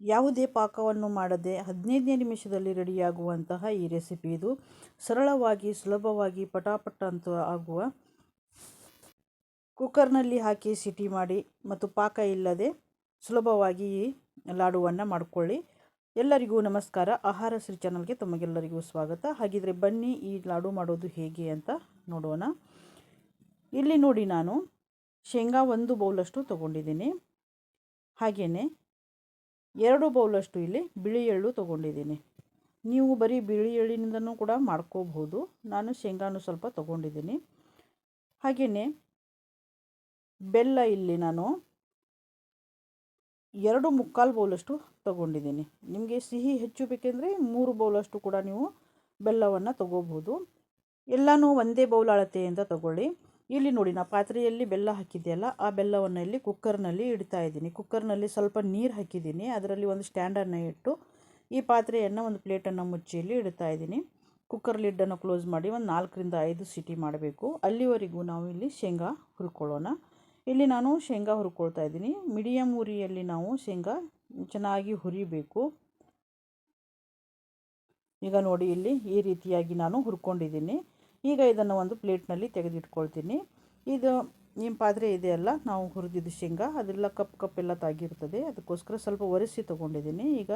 ಯಾವುದೇ ಪಾಕವನ್ನು ಮಾಡದೆ ಹದಿನೈದನೇ ನಿಮಿಷದಲ್ಲಿ ರೆಡಿಯಾಗುವಂತಹ ಈ ರೆಸಿಪಿ ಇದು. ಸರಳವಾಗಿ, ಸುಲಭವಾಗಿ, ಪಟಾಪಟ ಅಂತ ಆಗುವ ಕುಕ್ಕರ್ನಲ್ಲಿ ಹಾಕಿ ಸಿಟಿ ಮಾಡಿ ಮತ್ತು ಪಾಕ ಇಲ್ಲದೆ ಸುಲಭವಾಗಿ ಈ ಲಾಡುವನ್ನು ಮಾಡಿಕೊಳ್ಳಿ. ಎಲ್ಲರಿಗೂ ನಮಸ್ಕಾರ. ಆಹಾರ ಶ್ರೀ ಚಾನಲ್ಗೆ ತಮಗೆಲ್ಲರಿಗೂ ಸ್ವಾಗತ. ಹಾಗಿದ್ರೆ ಬನ್ನಿ, ಈ ಲಾಡು ಮಾಡೋದು ಹೇಗೆ ಅಂತ ನೋಡೋಣ. ಇಲ್ಲಿ ನೋಡಿ ನಾನು ಶೇಂಗಾ ಒಂದು ಬೌಲಷ್ಟು ತೊಗೊಂಡಿದ್ದೀನಿ. ಹಾಗೆಯೇ ಎರಡು ಬೌಲಷ್ಟು ಇಲ್ಲಿ ಬಿಳಿ ಎಳ್ಳು ತೊಗೊಂಡಿದ್ದೀನಿ. ನೀವು ಬರೀ ಬಿಳಿ ಎಳ್ಳಿನಿಂದನೂ ಕೂಡ ಮಾಡ್ಕೋಬಹುದು. ನಾನು ಶೇಂಗಾನು ಸ್ವಲ್ಪ ತೊಗೊಂಡಿದ್ದೀನಿ. ಹಾಗೆಯೇ ಬೆಲ್ಲ ಇಲ್ಲಿ ನಾನು ಎರಡು ಮುಕ್ಕಾಲು ಬೌಲಷ್ಟು ತೊಗೊಂಡಿದ್ದೀನಿ. ನಿಮಗೆ ಸಿಹಿ ಹೆಚ್ಚು ಬೇಕೆಂದರೆ ಮೂರು ಬೌಲಷ್ಟು ಕೂಡ ನೀವು ಬೆಲ್ಲವನ್ನು ತೊಗೋಬೋದು ಎಲ್ಲನೂ ಒಂದೇ ಬೌಲ್ ಅಳತೆಯಿಂದ ತಗೊಳ್ಳಿ. ಇಲ್ಲಿ ನೋಡಿ, ನಾ ಪಾತ್ರೆಯಲ್ಲಿ ಬೆಲ್ಲ ಹಾಕಿದ್ದೆಯಲ್ಲ ಆ ಬೆಲ್ಲವನ್ನು ಇಲ್ಲಿ ಕುಕ್ಕರ್ನಲ್ಲಿ ಇಡ್ತಾ ಇದ್ದೀನಿ. ಕುಕ್ಕರ್ನಲ್ಲಿ ಸ್ವಲ್ಪ ನೀರು ಹಾಕಿದ್ದೀನಿ. ಅದರಲ್ಲಿ ಒಂದು ಸ್ಟ್ಯಾಂಡನ್ನು ಇಟ್ಟು ಈ ಪಾತ್ರೆಯನ್ನು ಒಂದು ಪ್ಲೇಟನ್ನು ಮುಚ್ಚಿ ಇಲ್ಲಿ ಇಡ್ತಾ ಇದ್ದೀನಿ. ಕುಕ್ಕರ್ ಲಿಡ್ಡನ್ನು ಕ್ಲೋಸ್ ಮಾಡಿ ಒಂದು ನಾಲ್ಕರಿಂದ ಐದು ಸಿಟಿ ಮಾಡಬೇಕು. ಅಲ್ಲಿವರೆಗೂ ನಾವು ಇಲ್ಲಿ ಶೇಂಗಾ ಹುರ್ಕೊಳ್ಳೋಣ. ಇಲ್ಲಿ ನಾನು ಶೇಂಗಾ ಹುರ್ಕೊಳ್ತಾ ಇದ್ದೀನಿ. ಮೀಡಿಯಮ್ ಉರಿಯಲ್ಲಿ ನಾವು ಶೇಂಗಾ ಚೆನ್ನಾಗಿ ಹುರಿಬೇಕು. ಈಗ ನೋಡಿ, ಇಲ್ಲಿ ಈ ರೀತಿಯಾಗಿ ನಾನು ಹುರ್ಕೊಂಡಿದ್ದೀನಿ. ಈಗ ಇದನ್ನು ಒಂದು ಪ್ಲೇಟ್ನಲ್ಲಿ ತೆಗೆದಿಟ್ಕೊಳ್ತೀನಿ. ಇದು ನಿಮ್ಮ ಪಾತ್ರೆ ಇದೆಯಲ್ಲ ನಾವು ಹುರಿದಿದ್ದು ಶೇಂಗಾ, ಅದೆಲ್ಲ ಕಪ್ ಕಪ್ ಎಲ್ಲ ತಾಗಿರ್ತದೆ. ಅದಕ್ಕೋಸ್ಕರ ಸ್ವಲ್ಪ ಒರೆಸಿ ತೊಗೊಂಡಿದ್ದೀನಿ. ಈಗ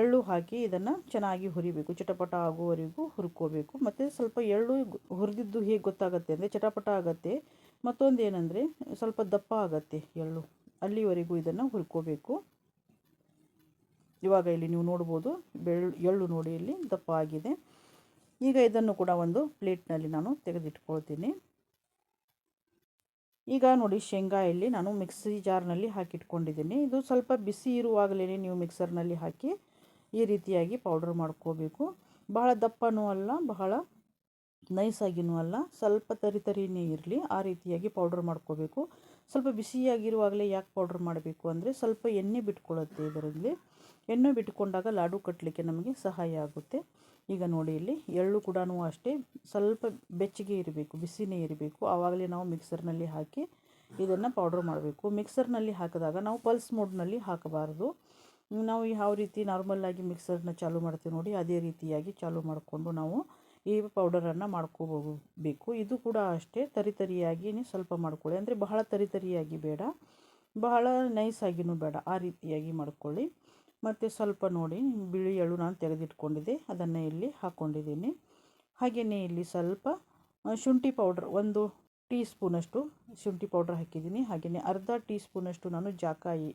ಎಳ್ಳು ಹಾಕಿ ಇದನ್ನು ಚೆನ್ನಾಗಿ ಹುರಿಬೇಕು. ಚಟಪಟ ಆಗುವವರೆಗೂ ಹುರ್ಕೋಬೇಕು. ಮತ್ತು ಸ್ವಲ್ಪ ಎಳ್ಳು ಹುರಿದಿದ್ದು ಹೇಗೆ ಗೊತ್ತಾಗುತ್ತೆ ಅಂದರೆ ಚಟಪಟ ಆಗುತ್ತೆ. ಮತ್ತೊಂದು ಏನಂದರೆ ಸ್ವಲ್ಪ ದಪ್ಪ ಆಗುತ್ತೆ ಎಳ್ಳು. ಅಲ್ಲಿವರೆಗೂ ಇದನ್ನು ಹುರ್ಕೋಬೇಕು. ಇವಾಗ ಇಲ್ಲಿ ನೀವು ನೋಡ್ಬೋದು, ಬೆಳ್ಳು, ಎಳ್ಳು ನೋಡಿ ಇಲ್ಲಿ ದಪ್ಪ ಆಗಿದೆ. ಈಗ ಇದನ್ನು ಕೂಡ ಒಂದು ಪ್ಲೇಟ್ನಲ್ಲಿ ನಾನು ತೆಗೆದಿಟ್ಕೊಳ್ತೀನಿ. ಈಗ ನೋಡಿ ಶೇಂಗಾ ಇಲ್ಲಿ ನಾನು ಮಿಕ್ಸಿ ಜಾರ್ನಲ್ಲಿ ಹಾಕಿಟ್ಕೊಂಡಿದ್ದೀನಿ. ಇದು ಸ್ವಲ್ಪ ಬಿಸಿ ಇರುವಾಗಲೇ ನೀವು ಮಿಕ್ಸರ್ನಲ್ಲಿ ಹಾಕಿ ಈ ರೀತಿಯಾಗಿ ಪೌಡರ್ ಮಾಡ್ಕೋಬೇಕು. ಬಹಳ ದಪ್ಪನೂ ಅಲ್ಲ, ಬಹಳ ನೈಸಾಗಿನೂ ಅಲ್ಲ. ಸ್ವಲ್ಪ ತರಿ ತರಿನೇ ಇರಲಿ, ಆ ರೀತಿಯಾಗಿ ಪೌಡ್ರ್ ಮಾಡ್ಕೋಬೇಕು. ಸ್ವಲ್ಪ ಬಿಸಿಯಾಗಿರುವಾಗಲೇ ಯಾಕೆ ಪೌಡ್ರ್ ಮಾಡಬೇಕು ಅಂದರೆ ಸ್ವಲ್ಪ ಎಣ್ಣೆ ಬಿಟ್ಕೊಳ್ಳುತ್ತೆ ಇದರಲ್ಲಿ. ಎಣ್ಣೆ ಬಿಟ್ಕೊಂಡಾಗ ಲಾಡು ಕಟ್ಟಲಿಕ್ಕೆ ನಮಗೆ ಸಹಾಯ ಆಗುತ್ತೆ. ಈಗ ನೋಡಿ ಇಲ್ಲಿ ಎಳ್ಳು ಕೂಡ ಅಷ್ಟೇ ಸ್ವಲ್ಪ ಬೆಚ್ಚಗೆ ಇರಬೇಕು, ಬಿಸಿನೇ ಇರಬೇಕು. ಆವಾಗಲೇ ನಾವು ಮಿಕ್ಸರ್ನಲ್ಲಿ ಹಾಕಿ ಇದನ್ನು ಪೌಡ್ರ್ ಮಾಡಬೇಕು. ಮಿಕ್ಸರ್ನಲ್ಲಿ ಹಾಕಿದಾಗ ನಾವು ಪಲ್ಸ್ ಮೋಡ್ನಲ್ಲಿ ಹಾಕಬಾರ್ದು. ನಾವು ಯಾವ ರೀತಿ ನಾರ್ಮಲ್ಲಾಗಿ ಮಿಕ್ಸರ್ನ ಚಾಲೂ ಮಾಡ್ತೀವಿ ನೋಡಿ, ಅದೇ ರೀತಿಯಾಗಿ ಚಾಲು ಮಾಡಿಕೊಂಡು ನಾವು ಈ ಪೌಡರನ್ನು ಮಾಡ್ಕೋಬೇಕು. ಇದು ಕೂಡ ಅಷ್ಟೇ ತರಿತರಿಯಾಗಿ ಸ್ವಲ್ಪ ಮಾಡ್ಕೊಳ್ಳಿ. ಅಂದರೆ ಬಹಳ ತರಿತರಿಯಾಗಿ ಬೇಡ, ಬಹಳ ನೈಸಾಗಿಯೂ ಬೇಡ, ಆ ರೀತಿಯಾಗಿ ಮಾಡ್ಕೊಳ್ಳಿ. ಮತ್ತು ಸ್ವಲ್ಪ ನೋಡಿ ಬಿಳಿ ಎಳು ನಾನು ತೆಗೆದಿಟ್ಕೊಂಡಿದ್ದೆ. ಅದನ್ನು ಇಲ್ಲಿ ಹಾಕ್ಕೊಂಡಿದ್ದೀನಿ. ಹಾಗೆಯೇ ಇಲ್ಲಿ ಸ್ವಲ್ಪ ಶುಂಠಿ ಪೌಡ್ರ್, ಒಂದು ಟೀ ಸ್ಪೂನಷ್ಟು ಶುಂಠಿ ಪೌಡ್ರ್ ಹಾಕಿದ್ದೀನಿ. ಹಾಗೆಯೇ ಅರ್ಧ ಟೀ ಸ್ಪೂನಷ್ಟು ನಾನು ಜಾಕಾಯಿ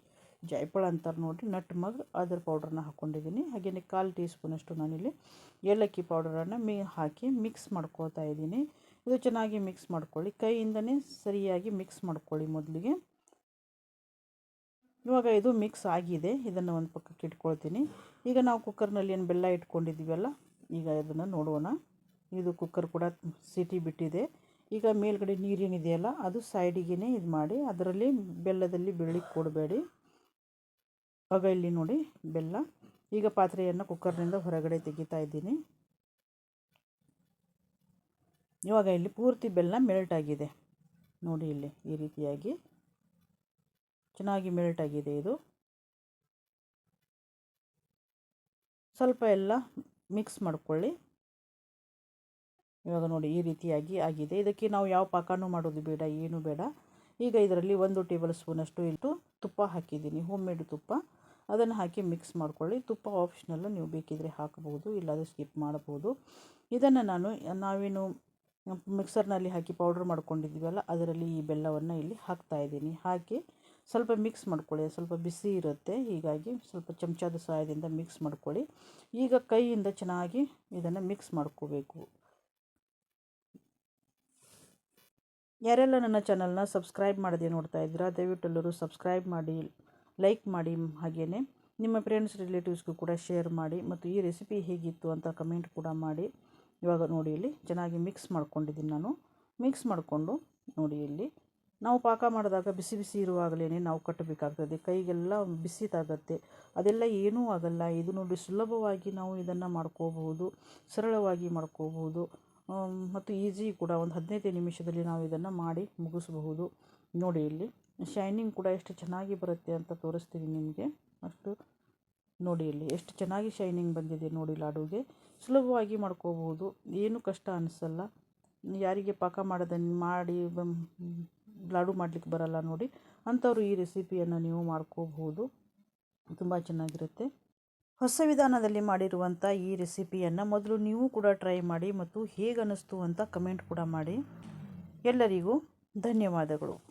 ಜಾಯ್ಪಳ ಅಂತಾರೆ ನೋಡಿ ನಟ್ ಮಗ್, ಅದರ ಪೌಡ್ರನ್ನ ಹಾಕ್ಕೊಂಡಿದ್ದೀನಿ. ಹಾಗೆಯೇ ಕಾಲು ಟೀ ಸ್ಪೂನಷ್ಟು ನಾನಿಲ್ಲಿ ಏಲಕ್ಕಿ ಪೌಡರನ್ನು ಮಿ, ಹಾಕಿ ಮಿಕ್ಸ್ ಮಾಡ್ಕೋತಾ ಇದ್ದೀನಿ. ಇದು ಚೆನ್ನಾಗಿ ಮಿಕ್ಸ್ ಮಾಡ್ಕೊಳ್ಳಿ. ಕೈಯಿಂದನೇ ಸರಿಯಾಗಿ ಮಿಕ್ಸ್ ಮಾಡ್ಕೊಳ್ಳಿ ಮೊದಲಿಗೆ. ಇವಾಗ ಇದು ಮಿಕ್ಸ್ ಆಗಿದೆ. ಇದನ್ನು ಒಂದು ಪಕ್ಕಕ್ಕೆ ಇಟ್ಕೊಳ್ತೀನಿ. ಈಗ ನಾವು ಕುಕ್ಕರ್ನಲ್ಲಿ ಏನು ಬೆಲ್ಲ ಇಟ್ಕೊಂಡಿದ್ದೀವಲ್ಲ, ಈಗ ಇದನ್ನು ನೋಡೋಣ. ಇದು ಕುಕ್ಕರ್ ಕೂಡ ಸಿಟಿ ಬಿಟ್ಟಿದೆ. ಈಗ ಮೇಲ್ಗಡೆ ನೀರೇನಿದೆಯಲ್ಲ, ಅದು ಸೈಡಿಗೆ ಇದು ಮಾಡಿ, ಅದರಲ್ಲಿ ಬೆಲ್ಲದಲ್ಲಿ ಬೆಳ್ಳಿಗೆ ಕೊಡಬೇಡಿ. ಆಗ ಇಲ್ಲಿ ನೋಡಿ ಬೆಲ್ಲ. ಈಗ ಪಾತ್ರೆಯನ್ನು ಕುಕ್ಕರ್ನಿಂದ ಹೊರಗಡೆ ತೆಗಿತಾ ಇದ್ದೀನಿ. ಇವಾಗ ಇಲ್ಲಿ ಪೂರ್ತಿ ಬೆಲ್ಲ ಮೆಲ್ಟ್ ಆಗಿದೆ. ನೋಡಿ ಇಲ್ಲಿ ಈ ರೀತಿಯಾಗಿ. ಚೆನ್ನಾಗಿ ಮೆಲ್ಟ್ ಆಗಿದೆ ಇದು. ಸ್ವಲ್ಪ ಎಲ್ಲ ಮಿಕ್ಸ್ ಮಾಡ್ಕೊಳ್ಳಿ. ಇವಾಗ ನೋಡಿ ಈ ರೀತಿಯಾಗಿ ಆಗಿದೆ. ಇದಕ್ಕೆ ನಾವು ಯಾವ ಪಾಕನೂ ಮಾಡೋದು ಬೇಡ, ಏನು ಬೇಡ. ಈಗ ಇದರಲ್ಲಿ ಒಂದು ಟೇಬಲ್ ಸ್ಪೂನಷ್ಟು ಇಟ್ಟು ತುಪ್ಪ ಹಾಕಿದ್ದೀನಿ ಹೋಮ್ ಮೇಡ್ ತುಪ್ಪ. ಅದನ್ನು ಹಾಕಿ ಮಿಕ್ಸ್ ಮಾಡ್ಕೊಳ್ಳಿ. ತುಪ್ಪ ಆಪ್ಷನಲ್ಲು ನೀವು ಬೇಕಿದ್ರೆ ಹಾಕಬಹುದು ಇಲ್ಲಾದರೆ ಸ್ಕಿಪ್ ಮಾಡಬಹುದು ಇದನ್ನು ನಾನು ನಾವೇನು ಮಿಕ್ಸರ್ನಲ್ಲಿ ಹಾಕಿ ಪೌಡ್ರ್ ಮಾಡ್ಕೊಂಡಿದ್ದೀವಲ್ಲ, ಅದರಲ್ಲಿ ಈ ಬೆಲ್ಲವನ್ನು ಇಲ್ಲಿ ಹಾಕ್ತಾ ಇದ್ದೀನಿ. ಹಾಕಿ ಸ್ವಲ್ಪ ಮಿಕ್ಸ್ ಮಾಡ್ಕೊಳ್ಳಿ, ಸ್ವಲ್ಪ ಬಿಸಿ ಇರುತ್ತೆ, ಹೀಗಾಗಿ ಸ್ವಲ್ಪ ಚಮಚದ ಸಹಾಯದಿಂದ ಮಿಕ್ಸ್ ಮಾಡ್ಕೊಳ್ಳಿ. ಈಗ ಕೈಯಿಂದ ಚೆನ್ನಾಗಿ ಇದನ್ನು ಮಿಕ್ಸ್ ಮಾಡ್ಕೋಬೇಕು. ಯಾರೆಲ್ಲ ನನ್ನ ಚಾನಲ್ನ ಸಬ್ಸ್ಕ್ರೈಬ್ ಮಾಡದೆ ನೋಡ್ತಾ ಇದ್ದೀರಾ, ದಯವಿಟ್ಟು ಎಲ್ಲರೂ ಸಬ್ಸ್ಕ್ರೈಬ್ ಮಾಡಿ ಲೈಕ್ ಮಾಡಿ ಹಾಗೆಯೇ ನಿಮ್ಮ ಫ್ರೆಂಡ್ಸ್ ರಿಲೇಟಿವ್ಸ್ಗೂ ಕೂಡ ಶೇರ್ ಮಾಡಿ ಮತ್ತು ಈ ರೆಸಿಪಿ ಹೇಗಿತ್ತು ಅಂತ ಕಮೆಂಟ್ ಕೂಡ ಮಾಡಿ. ಇವಾಗ ನೋಡಿ ಇಲ್ಲಿ ಚೆನ್ನಾಗಿ ಮಿಕ್ಸ್ ಮಾಡ್ಕೊಂಡಿದ್ದೀನಿ ನಾನು. ಮಿಕ್ಸ್ ಮಾಡಿಕೊಂಡು ನೋಡಿ ಇಲ್ಲಿ. ನಾವು ಪಾಕ ಮಾಡಿದಾಗ ಬಿಸಿ ಬಿಸಿ ಇರುವಾಗಲೇ ನಾವು ಕಟ್ಟಬೇಕಾಗ್ತದೆ. ಕೈಗೆಲ್ಲ ಬಿಸಿ ತಾಗತ್ತೆ. ಅದೆಲ್ಲ ಏನೂ ಆಗಲ್ಲ. ಇದು ನೋಡಿ ಸುಲಭವಾಗಿ ನಾವು ಇದನ್ನು ಮಾಡ್ಕೋಬಹುದು, ಸರಳವಾಗಿ ಮಾಡ್ಕೋಬಹುದು. ಮತ್ತು ಈಸಿ ಕೂಡ ಒಂದು ಹದಿನೈದು ನಿಮಿಷದಲ್ಲಿ ನಾವು ಇದನ್ನು ಮಾಡಿ ಮುಗಿಸಬಹುದು. ನೋಡಿ ಇಲ್ಲಿ, ಶೈನಿಂಗ್ ಕೂಡ ಎಷ್ಟು ಚೆನ್ನಾಗಿ ಬರುತ್ತೆ ಅಂತ ತೋರಿಸ್ತೀನಿ ನಿಮಗೆ. ಅಷ್ಟು ನೋಡಿ ಇಲ್ಲಿ, ಎಷ್ಟು ಚೆನ್ನಾಗಿ ಶೈನಿಂಗ್ ಬಂದಿದೆ ನೋಡಿ ಲಾಡುಗೆ. ಸುಲಭವಾಗಿ ಮಾಡ್ಕೋಬಹುದು. ಏನು ಕಷ್ಟ ಅನಿಸಲ್ಲ. ಯಾರಿಗೆ ಪಾಕ ಮಾಡೋದನ್ನು ಮಾಡಿ ಲಾಡು ಮಾಡಲಿಕ್ಕೆ ಬರಲ್ಲ ನೋಡಿ. ಅಂಥವ್ರು ಈ ರೆಸಿಪಿಯನ್ನು ನೀವು ಮಾಡ್ಕೋಬಹುದು. ತುಂಬ ಚೆನ್ನಾಗಿರುತ್ತೆ. ಹೊಸ ವಿಧಾನದಲ್ಲಿ ಮಾಡಿರುವಂಥ ಈ ರೆಸಿಪಿಯನ್ನು ಮೊದಲು ನೀವು ಕೂಡ ಟ್ರೈ ಮಾಡಿ ಮತ್ತು ಹೇಗೆ ಅನ್ನಿಸ್ತು ಅಂತ ಕಮೆಂಟ್ ಕೂಡ ಮಾಡಿ. ಎಲ್ಲರಿಗೂ ಧನ್ಯವಾದಗಳು.